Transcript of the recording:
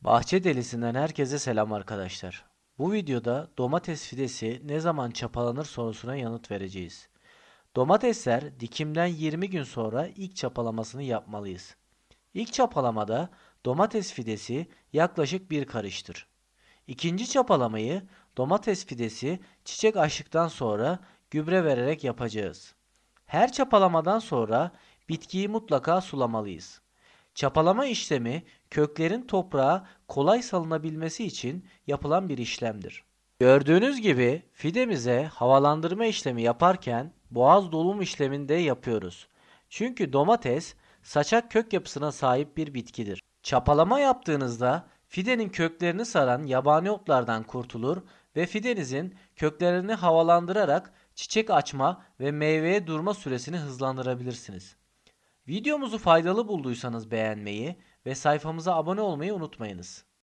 Bahçe delisinden herkese selam arkadaşlar. Bu videoda domates fidesi ne zaman çapalanır sorusuna yanıt vereceğiz. Domatesler dikimden 20 gün sonra ilk çapalamasını yapmalıyız. İlk çapalamada domates fidesi yaklaşık bir karıştır. İkinci çapalamayı domates fidesi çiçek açtıktan sonra gübre vererek yapacağız. Her çapalamadan sonra bitkiyi mutlaka sulamalıyız. Çapalama işlemi köklerin toprağa kolay salınabilmesi için yapılan bir işlemdir. Gördüğünüz gibi fidemize havalandırma işlemi yaparken boğaz dolum işlemini de yapıyoruz. Çünkü domates saçak kök yapısına sahip bir bitkidir. Çapalama yaptığınızda fidenin köklerini saran yabani otlardan kurtulur ve fidenizin köklerini havalandırarak çiçek açma ve meyveye durma süresini hızlandırabilirsiniz. Videomuzu faydalı bulduysanız beğenmeyi ve sayfamıza abone olmayı unutmayınız.